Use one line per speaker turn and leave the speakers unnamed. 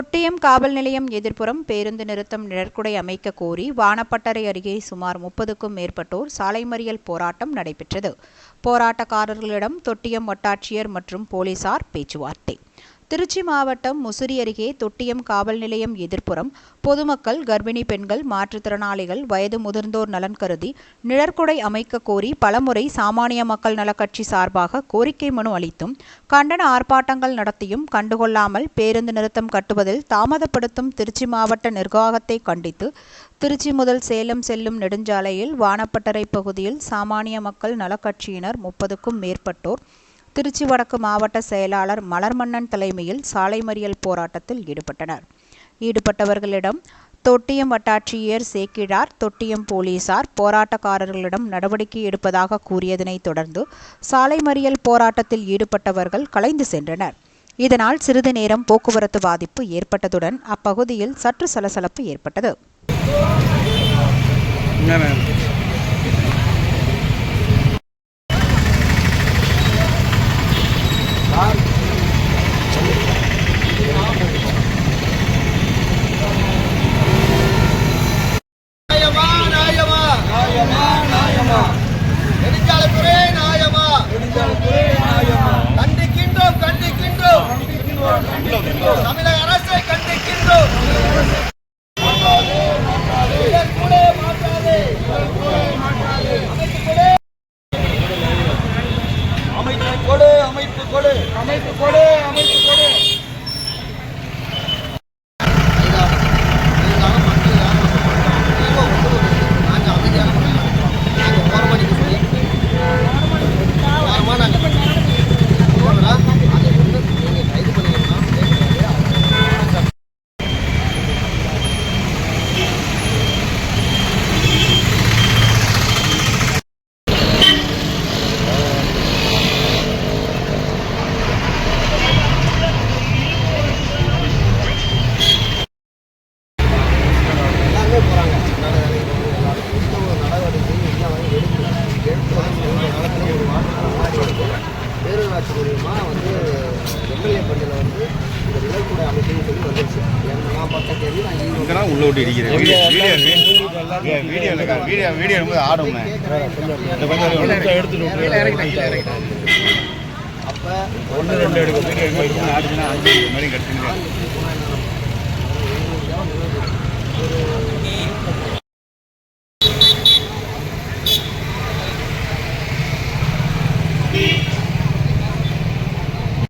தொட்டியம் காவல் நிலையம் எதிர்ப்புறம் பேருந்து நிறுத்தம் நிழற்குடை அமைக்க கோரி வானப்பட்டறை அருகே சுமார் முப்பதுக்கும் மேற்பட்டோர் சாலை மறியல் போராட்டம் நடைபெற்றது. போராட்டக்காரர்களிடம் தொட்டியம் வட்டாட்சியர் மற்றும் போலீசார் பேச்சுவார்த்தை. திருச்சி மாவட்டம் முசிறி அருகே தொட்டியம் காவல் நிலையம் எதிர்ப்புறம் பொதுமக்கள் கர்ப்பிணி பெண்கள் மாற்றுத்திறனாளிகள் வயது முதிர்ந்தோர் நலன் கருதி நிழற்குடை அமைக்க கோரி பலமுறை சாமானிய மக்கள் நலக்கட்சி சார்பாக கோரிக்கை மனு அளித்தும் கண்டன ஆர்ப்பாட்டங்கள் நடத்தியும் கண்டுகொள்ளாமல் பேருந்து நிறுத்தம் கட்டுவதில் தாமதப்படுத்தும் திருச்சி மாவட்ட நிர்வாகத்தை கண்டித்து திருச்சி முதல் சேலம் செல்லும் நெடுஞ்சாலையில் வானப்பட்டறை பகுதியில் சாமானிய மக்கள் நலக்கட்சியினர் முப்பதுக்கும் மேற்பட்டோர் திருச்சி வடக்கு மாவட்ட செயலாளர் மலர்மன்னன் தலைமையில் சாலை மறியல் போராட்டத்தில் ஈடுபட்டனர். ஈடுபட்டவர்களிடம் தொட்டியம் வட்டாட்சியர் சேக்கிழார் தொட்டியம் போலீசார் போராட்டக்காரர்களிடம் நடவடிக்கை எடுப்பதாக கூறியதனை தொடர்ந்து சாலை மறியல் போராட்டத்தில் ஈடுபட்டவர்கள் கலைந்து சென்றனர். இதனால் சிறிது நேரம் போக்குவரத்து பாதிப்பு ஏற்பட்டதுடன் அப்பகுதியில் சற்று சலசலப்பு ஏற்பட்டது.
தமிழக அரசை கண்டிக்கின்றோம். அமைப்பு கொடு அமைப்பு கொடு. அமைப்பு கொடு அமைப்பு கொடு எல்லாமே போகிறாங்க நடவடிக்கை எல்லாம் வந்து எடுத்து எடுத்து வந்து இந்த காலத்தில் ஒரு மாற்றம் மாதிரி இருக்கும் பேரூராட்சி மூலியமாக வந்து பள்ளியில் வந்து இந்த நிலக்கூட அமைப்புன்னு சொல்லி வந்துருச்சு எனக்கு நான் பார்த்த கேள்வி நான் ஈரோடு
இங்கெல்லாம் உள்ள விட்டு இடிக்கிறேன் வீடியோ வீடியோ வீடியோ வீடியோ ரொம்ப எடுத்துட்டு
அப்போ
ஒன்று ரெண்டு எடுக்க வீடியோ ஆடுச்சுன்னா அஞ்சு மாதிரி கட்டுங்க